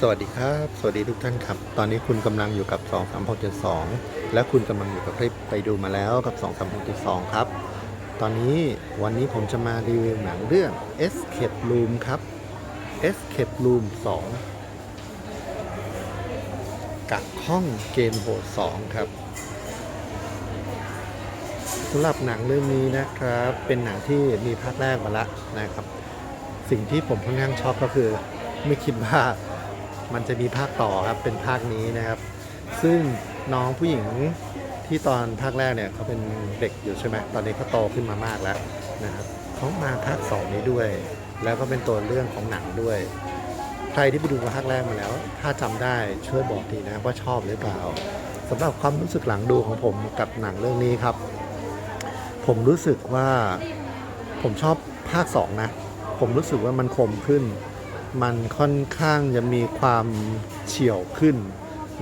สวัสดีครับ สวัสดีทุกท่านครับ ตอนนี้คุณกำลังอยู่กับ 2 3 6 7 2 และคุณกำลังอยู่กับคลิปไปดูมาแล้วกับ 2 3 6 7 2 ครับ ตอนนี้วันนี้ผมจะมารีวิวหนังเรื่อง Escape Room ครับ Escape Room 2 กักห้องเกมโหด 2 ครับสำหรับหนังเรื่องนี้นะครับ เป็นหนังที่มีภาคแรกมาแล้วนะครับ สิ่งที่ผมค่อนข้างชอบก็คือ ไม่คิดว่า มันจะมีภาคต่อครับเป็นภาคนี้นะครับ ซึ่งน้องผู้หญิงที่ตอนภาคแรกเนี่ยเขาเป็นเด็กอยู่ใช่ไหมตอนนี้เขาโตขึ้นมามากแล้วนะครับเขามาภาค2นี้ด้วย แล้วก็เป็นตัวเรื่องของหนังด้วย ใครที่ไปดูภาคแรกมาแล้ว ถ้าจำได้ช่วยบอกทีนะว่าชอบหรือเปล่าสำหรับความรู้สึกหลังดูของผมกับหนังเรื่องนี้ครับ ผมรู้สึกว่าผมชอบภาค2นะ ผมรู้สึกว่ามันคมขึ้น มันค่อนข้างจะมีความเฉียวขึ้น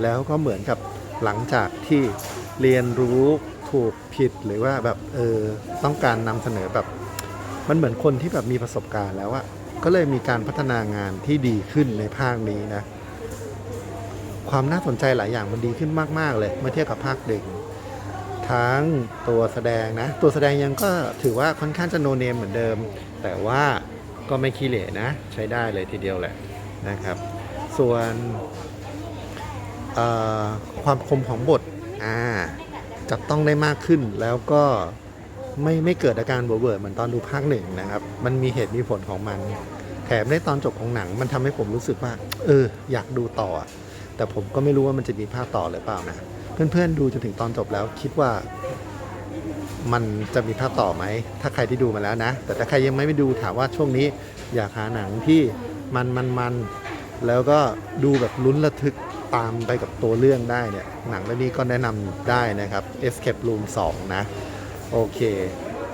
แล้วก็เหมือนกับหลังจากที่เรียนรู้ถูกผิดหรือว่าแบบเออต้องการนำเสนอแบบมันเหมือนคนที่แบบมีประสบการณ์แล้วอะก็เลยมีการพัฒนางานที่ดีขึ้นในภาคนี้นะ ความน่าสนใจหลายอย่างมันดีขึ้นมาก ๆ เลย เมื่อเทียบกับภาคเด็กทั้งตัวแสดงนะ ตัวแสดงยังก็ถือว่าค่อนข้างจะโนเนมเหมือนเดิม แต่ว่า ก็ไม่ขี้เหร่นะ ใช้ได้เลยทีเดียวแหละนะครับ ส่วนความคมของบทอ่าจับต้องได้มากขึ้นแล้วก็ไม่ไม่เกิดอาการเบื่อๆเหมือนตอนดูภาคหนึ่งนะครับ มันมีเหตุมีผลของมัน แถมในตอนจบของหนัง มันทำให้ผมรู้สึกว่า เออ อยากดูต่อ แต่ผมก็ไม่รู้ว่ามันจะมีภาคต่อหรือเปล่านะ เพื่อนๆดูจนถึงตอนจบแล้วคิดว่า มันจะมีภาคต่อไหม ถ้าใครที่ดูมาแล้วนะ แต่ถ้าใครยังไม่ไปดูถามว่าช่วงนี้อยากหาหนังที่มันมันมันแล้วก็ดูแบบลุ้นระทึกตามไปกับตัวเรื่องได้เนี่ย หนังเรื่องนี้ก็แนะนำได้นะครับ Escape Room 2 นะ โอเค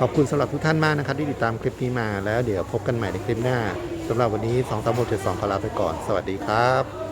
ขอบคุณสำหรับทุกท่านมากนะครับ ที่ติดตามคลิปนี้มาแล้วเดี๋ยวพบกันใหม่ในคลิปหน้าสำหรับวันนี้ 2 3 6 7 2ขอลาไปก่อน สวัสดีครับ